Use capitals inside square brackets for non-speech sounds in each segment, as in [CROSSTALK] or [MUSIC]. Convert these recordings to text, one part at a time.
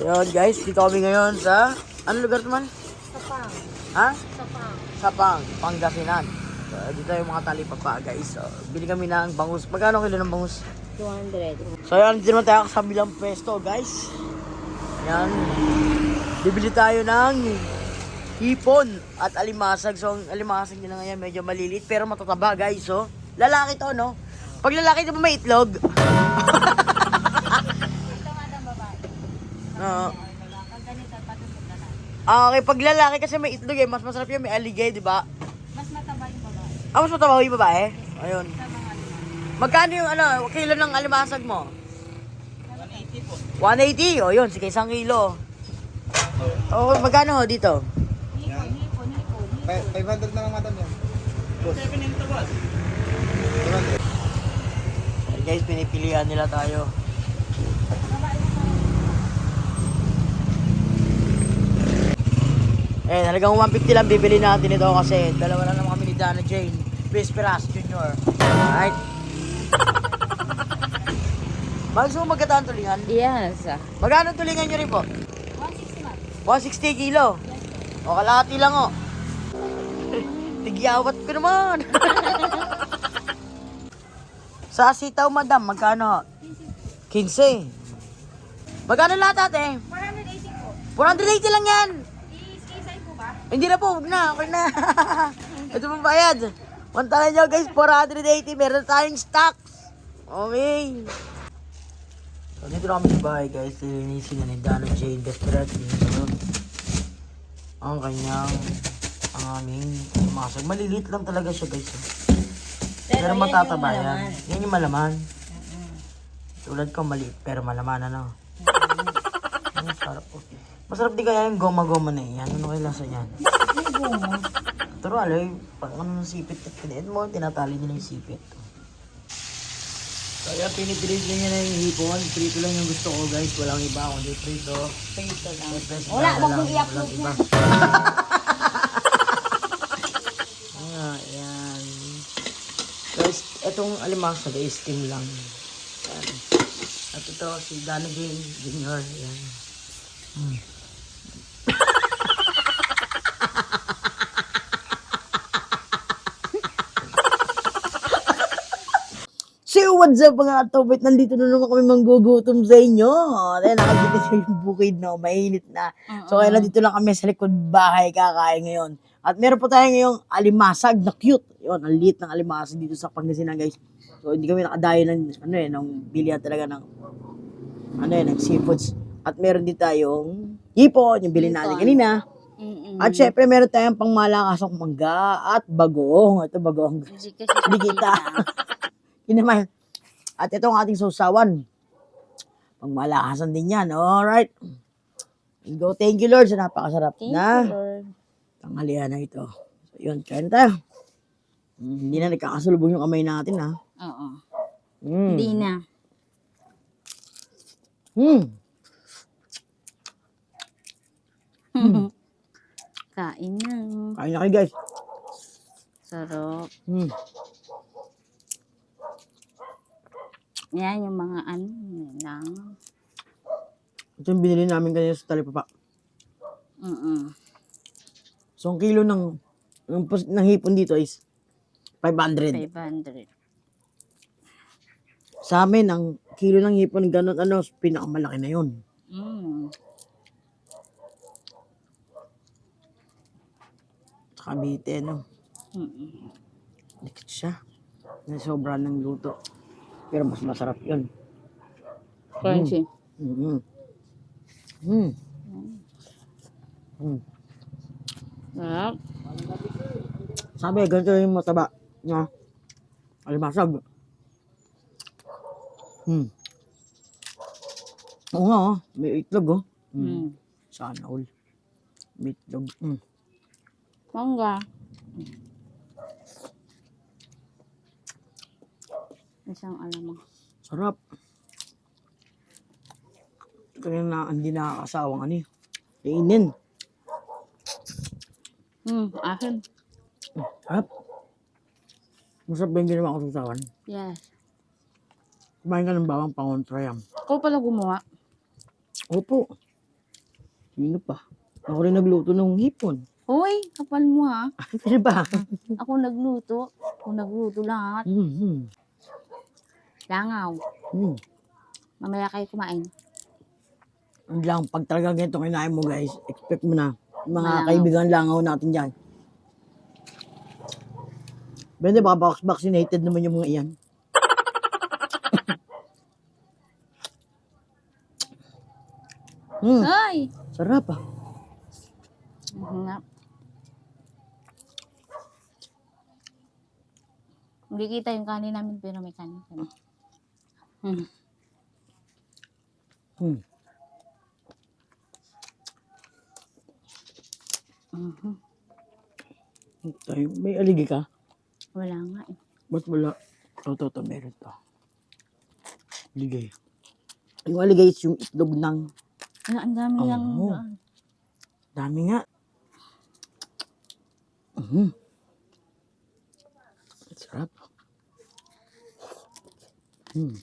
Yun guys, dito kami ngayon sa... Ano lugar naman? Sapang. Ha? Sapang. Sapang, Pangasinan. So, dito yung mga talipapa guys. So, bili kami ng bangus. Magkano kilo ng bangus? 200. So yan, dito naman tayo sa bilang pwesto guys. Yan. Bibili tayo ng hipon at alimasag. So ang alimasag nila ngayon medyo maliliit pero matataba guys. So lalaki to no. Pag lalaki ba may itlog? [LAUGHS] Ito nga daw babae. Oo. Pag ganito, patusok na lang. Ah, okay, pag lalaki kasi may itlog eh, mas masarap yung may aligay, di ba? Mas mataba yung babae. Ah, mas mataba yung babae? Ayun. Sa mga lima. Magkano yung ano, kilo ng alimasag mo? 180. O yun, sige, isang kilo. O, magkano ho dito? Hipon, hipon, hipon, hipon. 500 na lang madam yan. Ayan, guys, pinipilian nila tayo. Eh, halagang 150 lang bibili natin ito kasi dalawa na naman kami ni Dana Jane. Bisperas Junior. Alright? [LAUGHS] Gusto mo magkataan tulingan? Yes. Magkano tulingan nyo rin po? 160 ma'am. 160 kilo. O, kalahati lang o. [LAUGHS] Tigyawat ko naman. [LAUGHS] Sa sitaw, madam, magkano? 15. Magkano lahat ate? 480 po. 480 lang yan. Hindi na po, huwag na. Okay na. [LAUGHS] Ito pong bayad. Puntahan nyo guys, 480. Meron tayong stocks. Okay. So, dito na kami sa bahay guys. Lilinisin na ni Jane Desperate. So, ang kanyang ang aming masag. Maliliit lang talaga siya guys. eh. Pero, matataba yan. Yan yung malaman. Tulad ko maliit pero malaman ano. Ang sarap po. Masarap di kaya yung goma-goma na yan. Ano kaya lasa yan? Pero aloy, pag ano ng sipit at piniin mo, tinatali niya na yung sipit. Kaya pinipilit niya na yung hipon. Prito lang yung gusto ko guys. Walang iba kundi prito. Prito lang. Wala, wag mong i-upload yan. Guys, etong alimasa guys, steam lang. Yan. At ito, si Dana Jane Jr. Yan. Hmm. So, what's up mga katobit? Nandito na naman kami manggugutom sa inyo. Dahil nakikita siya yung bukid, no? Mainit na. So, kaya nandito lang kami sa likod bahay kakain ngayon. At meron po tayo ngayong alimasag na cute. Yun, ang liit ng alimasag dito sa Pangasinan, guys. So, hindi kami nakadayo ng, ano eh, ng bilihan talaga ng, ano eh, ng seafoods. At meron din tayong hipon, yung bilhin natin kanina. Mm-mm. At syempre, meron tayong pangmalakasong mangga at bagong. Ito bagong. Hindi Hindi kita. Yun [LAUGHS] naman. At ito ang ating sausawan. Pangmalakasan din yan. Alright. Go. Thank you, Lord, sa napakasarap Thank na you, tanghalian na ito. So, yun. Kain na tayo. Mm, hindi na nagkakasalubong yung kamay natin, ha? Oo. Mm. Hindi na. Mm. [LAUGHS] Kain na. Kain na kayo, guys. Sarap. Mm. Yan yung mga ano. Lang. Ito yung binili namin kanina sa talipapa. Mm-mm. So, ang kilo ng, ng, ng hipon dito is 500. 500. Sa amin, ang kilo ng hipon, ganun, ano, pinakamalaki na yun. Mm. Sa Cavite, no? Mm-mm. Dikit siya. Sobra ng luto. Pero mas masarap yun. Crunchy. Mm-hmm. Mm. Mm. Sarap. Sabi, ganito yung mataba. Na, alimasag. Hmm. Oo nga, oh. may itlog, oh. Mm. Mm. Sana all. May itlog. Mm. Mangga. Isang alamang. Sarap. Kaya na, hindi nakakasawang ano eh. Kainin. Hmm, akin. Mm, Sarap. Masarap ba yung ginawa ko sa sawan? Yes. Kumain ka ng bawang pangontra yan. Ako pala gumawa. Opo. Sino pa? Ako rin nagluto ng hipon. Hoy, kapal mo ha. [LAUGHS] Ano ba? Ako nagluto. Ako nagluto lahat. Mm-hmm. Langaw. Mm. Mamaya kayo kumain. Ang lang, pag talaga ganito kinain mo guys, expect mo na. Mga Malangaw. kaibigan langaw natin dyan. Bende, baka vac- vaccinated naman yung mga iyan. Hmm, Ay! sarap ah. Nga. Hindi kita yung kanin namin pero may kanin kami. Hmm. Hmm. Mhm. Tayo, may aligi ka? Wala nga eh. Ba't wala? Ito, ito, meron to. Aligay. Yung aligay is yung itlog ng Ano, ang dami Oo. lang. dami nga. Mhm. Sarap. Hmm.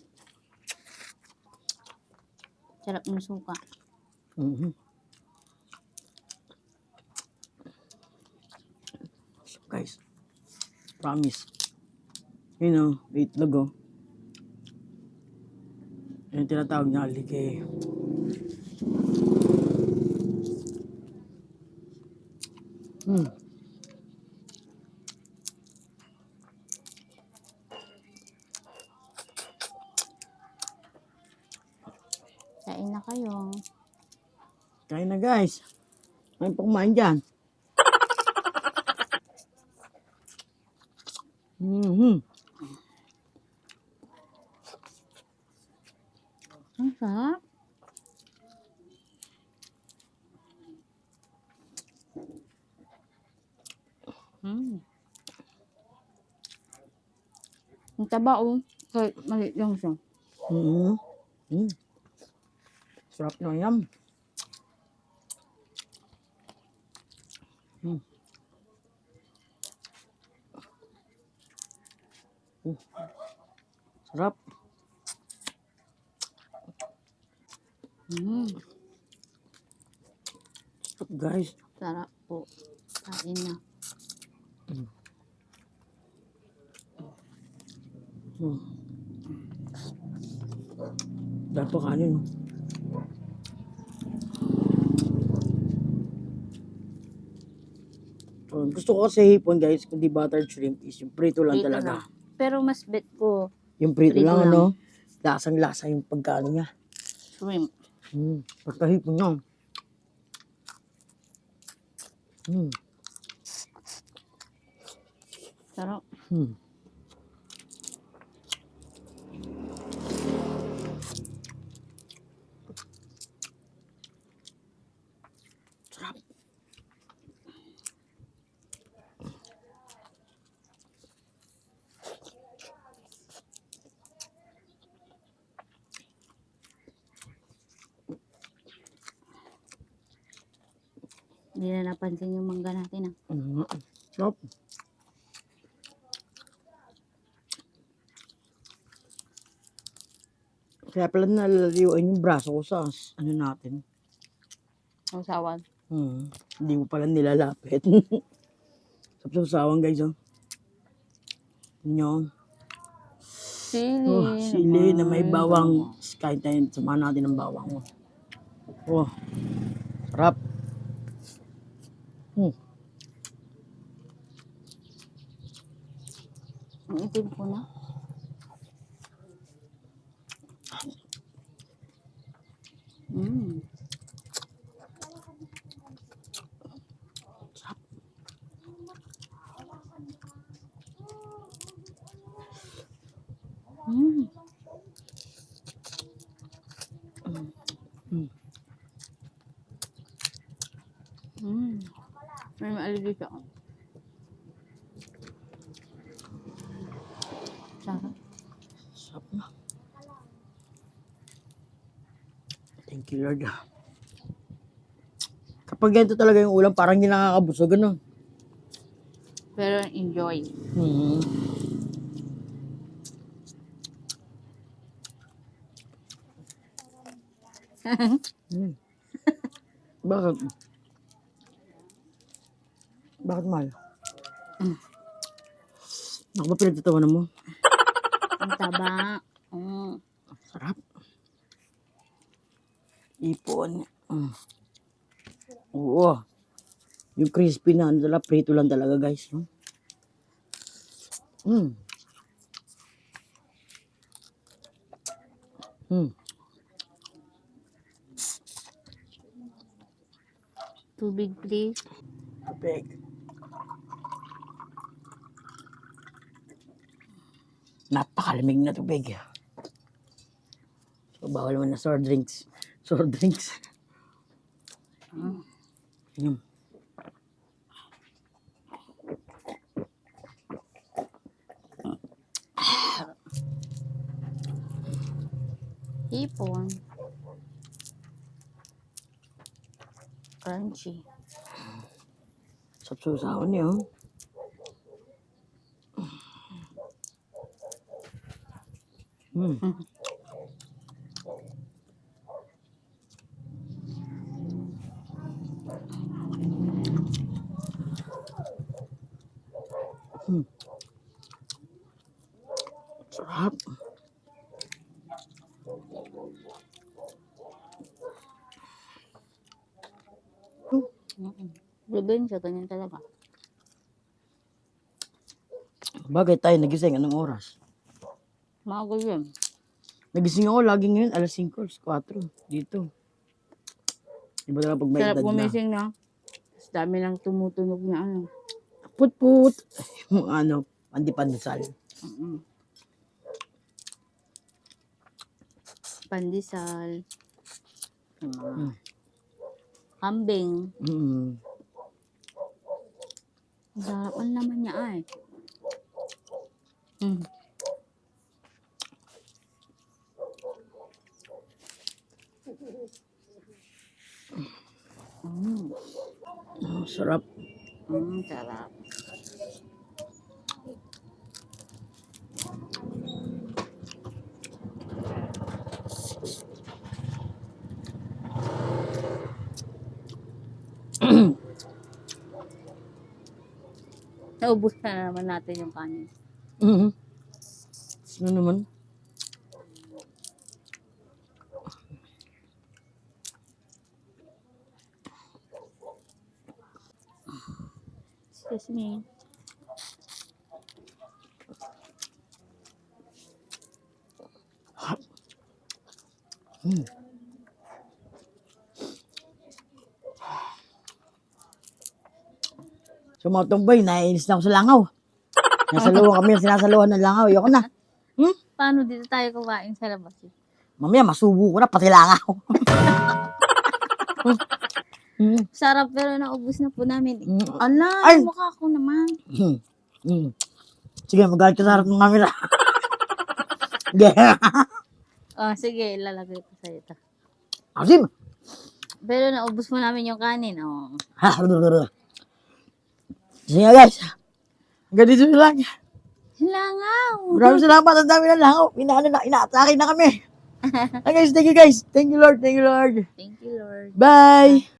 Sarap ng suka. Mhm. So guys, promise. You know, itlog oh. Yung tinatawag niya aligay. Hmm. Guys. May pa kumain dyan. Mhm. Ang sarap. Mm. Ang taba oh. Kahit maliit lang siya. Mhm. Mm. Sarap na yan. Sarap. Mm. Sarap guys. Sarap po. Kain na. Mm. Dahil pa kanin. Oh, gusto ko kasi hipon guys, kundi buttered shrimp is yung prito lang Prito talaga. lang. Pero mas bet ko Yung prito, Prito lang, lang. ano, lasang-lasa yung pagkaano niya. shrimp. Hmm, pagkahipon niya. Hmm, Sarap. hmm. Hindi na napansin yung mangga natin ah. Mm, Sarap. Kaya pala nalaliyuan yung braso ko sa ano natin. Ang sawan. Hmm. Hindi ko pala nilalapit. [LAUGHS] Sapsawsawan guys oh. Yun. Sili. Oh, sili na may bawang. Kahit tayo, samahan natin ng bawang. Oh. oh. Sarap. Hmm. Ang itim ko na. Mm. Mm. Mm. May maaligi siya. Sarap. Sarap na. Thank you Lord. ah. Kapag ganito talaga yung ulam, parang hindi nakakabusog, ano? Pero enjoy. Hmm. [LAUGHS] Hmm. Bakit? Bakit mahal? Mm. Ako ba pinagtatawanan mo? Ang taba. Mm. Sarap. Ipon. Mm. Oo. Yung crispy na, ano talaga, prito lang talaga, guys. no? Mm. Mm. Tubig, please. Tubig. Napakalamig na tubig. So, bawal naman na soft drinks. [LAUGHS] Soft drinks. Mm. Yun. Hipon. Crunchy. Sapsusawan niyo. Hmm. Hmm. Sarap. Probinsya, ganyan talaga. Bagay tayo nagising. Anong oras? Maaga yun. Nagising ako lagi ngayon. Alas 5, alas 4. Dito. Iba talaga pag may Sarap edad na. gumising na. Tapos dami lang tumutunog na ano. Put-put. [LAUGHS] Yung ano, pandi-pandesal. Mm-mm. Pandesal. Yung mga Mm. kambing. Mm. Ang sarap ang laman niya ay. Mm. Sarap. Mm, sarap. Naubos [COUGHS] na naman natin yung kanin. Mm-hmm. Ano naman? Excuse me. Mm. So mga tumboy, naiinis na ako sa langaw. [LAUGHS] Nasaluhan kami sinasaluhan ng langaw. Ayoko na. Hmm? Paano dito tayo kumain sa labas? Mamaya masubo ko na, pati langaw. [LAUGHS] Hmm. Sarap pero naubos na po namin. Mm. Ala, Ay! mukha ko naman. Hmm. Hmm. Sige, magalit ka sa harap ng camera. yeah. [LAUGHS] Oh, sige, ilalagay ko sa ito. Asim. Pero naubos mo namin yung kanin. Oh. [LAUGHS] Sige nga, guys. Hanggang dito na lang. Langaw! Maraming salamat. Ang dami na langaw. Inaano na, inaatake na kami. [LAUGHS] Okay, guys, thank you guys. Thank you Lord. Thank you Lord. Thank you, Lord. Bye.